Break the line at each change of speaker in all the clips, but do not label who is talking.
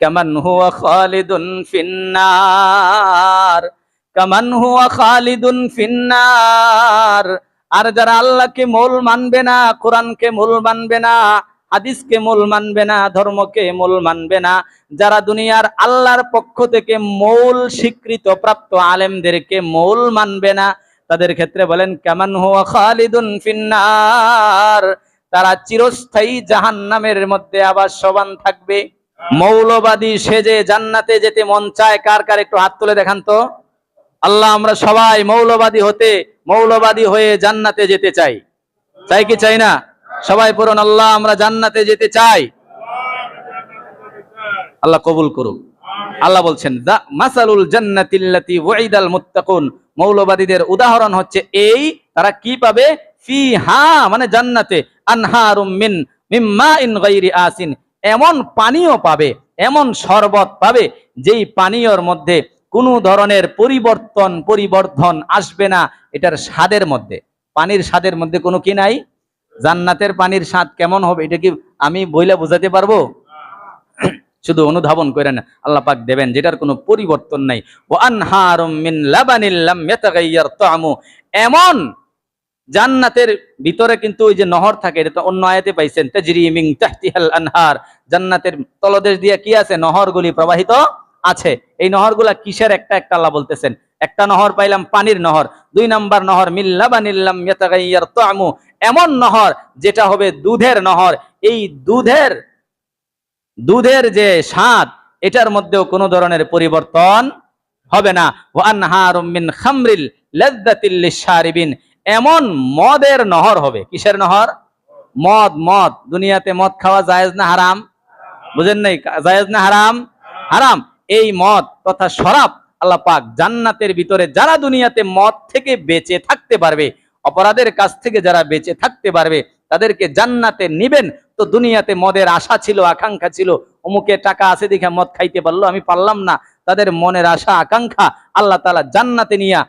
কামান হুয়া খালিদুন ফিন্নার, কামান হুয়া খালিদুন ফিন্নার। আর যারা আল্লাহকে মূল মানবে না, কোরআনকে মূল মানবে না, হাদিসকে মূল মানবে না, ধর্মকে মূল মানবে না, যারা দুনিয়ার আল্লাহর পক্ষ থেকে মূল স্বীকৃত প্রাপ্ত আলেমদেরকে মূল মানবে না, তাদের ক্ষেত্রে বলেন, কেমন হুয়া খালিদুন ফিন্নার। তারা চিরস্থায়ী জাহান্নামের মধ্যে আবার সবান থাকবে। মৌলবাদী সেজে জান্নাতে যেতে মন চায়, কার কার একটু হাত তুলে দেখান তো। আল্লাহ, আমরা সবাই মৌলবাদী হতে, মৌলবাদী হয়ে জান্নাতে যেতে চাই। চাই কি চাই না? সবাই পড়ুন, আল্লাহ, আমরা জান্নাতে যেতে চাই। আল্লাহ কবুল করুন আল্লাহ বলছেন মাসালুল জান্নাতিল্লাতি ওয়াইদাল মুত্তাকুন। মৌলবাদীদের উদাহরণ হচ্ছে এই, তারা কি পাবে? ফি হা মানে জান্নাতে। আনহারুম মিন মিম্মা ইন গাইরি আসিন এমন পানীয় পাবে, এমন শরবত পাবে, যেই পানীয়র মধ্যে কোনো ধরনের পরিবর্তন, পরিবর্ধন আসবে না, এটার স্বাদের মধ্যে। পানির স্বাদের মধ্যে কোনো কি নাই? জান্নাতের পানির স্বাদ কেমন হবে, এটা কি আমি বইলা বোঝাতে পারব? শুধু অনুধাবন করেন, আল্লাহ পাক দেবেন, যেটার কোনো পরিবর্তন নাই। ও আনহারুম মিন লাবানিল লাম এমন জান্নাতের ভিতরে কিন্তু ওই যে নহর থাকে, এটা তো অন্য আয়াতে পাইছেন, তাজরি মিন তাহতিহাল আনহার। জান্নাতের তলদেশ দিয়ে কি আছে? নহরগুলি প্রবাহিত আছে। এই নহরগুলা কিসের একটা? একটা আল্লাহ বলতেছেন, একটা নহর পাইলাম পানির নহর, দুই নাম্বার নহর মিল্লাবানিল্লাম ইয়াতাগাইয়ার তামু এমন নহর যেটা হবে দুধের নহর। এই দুধের দুধের যে স্বাদ, এটার মধ্যেও কোনো ধরনের পরিবর্তন হবে না। ওয়ানহারুম মিন খামরিল লাযযাতিল লিশারিবিন এমন মদের নহর হবে। কিসের নহর? মদ মদ। দুনিয়াতে মদ খাওয়া জায়েজ না হারাম? বুঝেন নাই? জায়েজ না হারাম? হারাম। এই মদ তথা শরাব আল্লাহ পাক জান্নাতের ভিতরে যারা দুনিয়াতে মদ থেকে বেঁচে থাকতে পারবে, অপরাধের কাছ থেকে যারা বেঁচে থাকতে পারবে, তাদেরকে জান্নাতে নিবেন। তো দুনিয়াতে মদের আশা ছিল, আকাঙ্ক্ষা ছিল। অমুকে টাকা আছে দেখে মদ খাইতে পারল, আমি পারলাম না। তাদের মনের আশা, আকাঙ্ক্ষা আল্লাহ তালা জান্নাতে নিয়া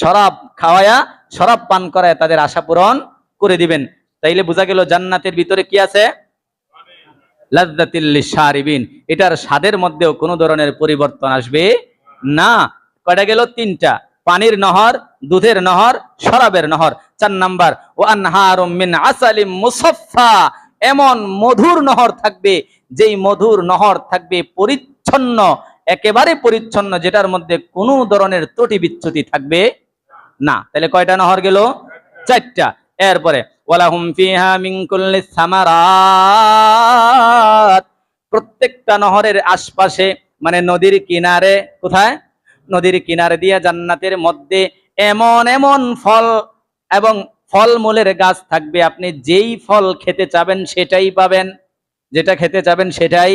শরাব খাওয়ায়া শরাব পান করায় তাদের আশা পূরণ করে দিবেন। তাইলে বোঝা গেল জান্নাতের ভিতরে কি আছে? এটার স্বাদের মধ্যেও কোনো ধরনের পরিবর্তন আসবে না। কয়টা গেল? তিনটা। পানির নহর, দুধের নহর, শরাবের নহর। চার নাম্বার, ও আনহারুম মিন আসালিম মুসাফফা। এমন মধুর নহর থাকবে, যেই মধুর নহর থাকবে পরিচ্ছন্ন, একেবারে পরিচ্ছন্ন, যেটার মধ্যে কোনো ধরনের ত্রুটি বিচ্যুতি থাকবে না, তাহলে কয়টা নহর গেল? চারটা। এরপরে প্রত্যেকটা নহরের আশপাশে মানে নদীর কিনারে, কোথায়? নদীর কিনারে দিয়ে জান্নাতের মধ্যে এমন এমন ফল এবং ফলমূলের গাছ থাকবে, আপনি যেই ফল খেতে চাবেন সেটাই পাবেন। যেটা খেতে চাবেন সেটাই।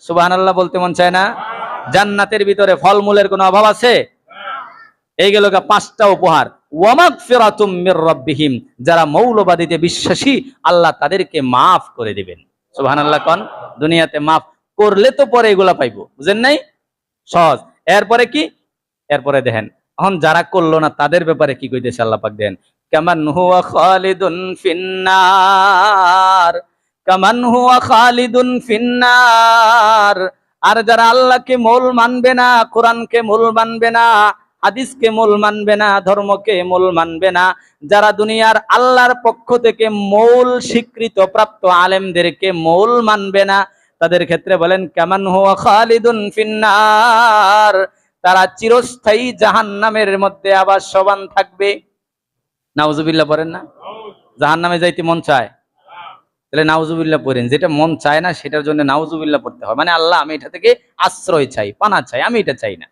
সুবহানাল্লাহ বলতে মন চায় না? জান্নাতের ভিতরে ফলমূলের কোনো অভাব আছে? এই গেল পাঁচটা উপহার। ওয়ামাক ফেরাতুম মির যারা মৌলবাদীতে বিশ্বাসী, আল্লাহ তাদেরকে মাফ করে দিবেন। সুবহানাল্লাহ কন, দুনিয়াতে মাফ করলে তো পরে এগুলা পাইবো, বুঝেন নাই? সহজ। এরপরে কি? এরপরে দেখেন, এখন যারা করল না, তাদের ব্যাপারে কি কইতেছে আল্লাহ পাক দেন কামান হুয়া খালিদুন ফিন্নার, কামান হুয়া খালিদুন ফিন্নার। আর যারা আল্লাহকে মূল মানবে না, কোরআনকে মূল মানবে না হাদিসকে মূল মানবে না, ধর্মকে মূল মানবে না। যারা দুনিয়ার আল্লাহর পক্ষ থেকে মূল স্বীকৃত প্রাপ্ত আলেমদেরকে মূল মানবে না, তাদের ক্ষেত্রে বলেন, কেমন হুয়া খালিদুন ফিন্নার তারা চিরস্থায়ী জাহান্নামের মধ্যে আবার সবান থাকবে। নাউজুবিল্লাহ পড়েন না? জাহান্নামে যাইতে মন চায়? তাহলে নাউজুবিল্লাহ পড়েন, যেটা মন চায় না, সেটার জন্য নাউজুবিল্লাহ পড়তে হয়। মানে আল্লাহ, আমি এটা থেকে আশ্রয় চাই, পানা চাই, আমি এটা চাই না।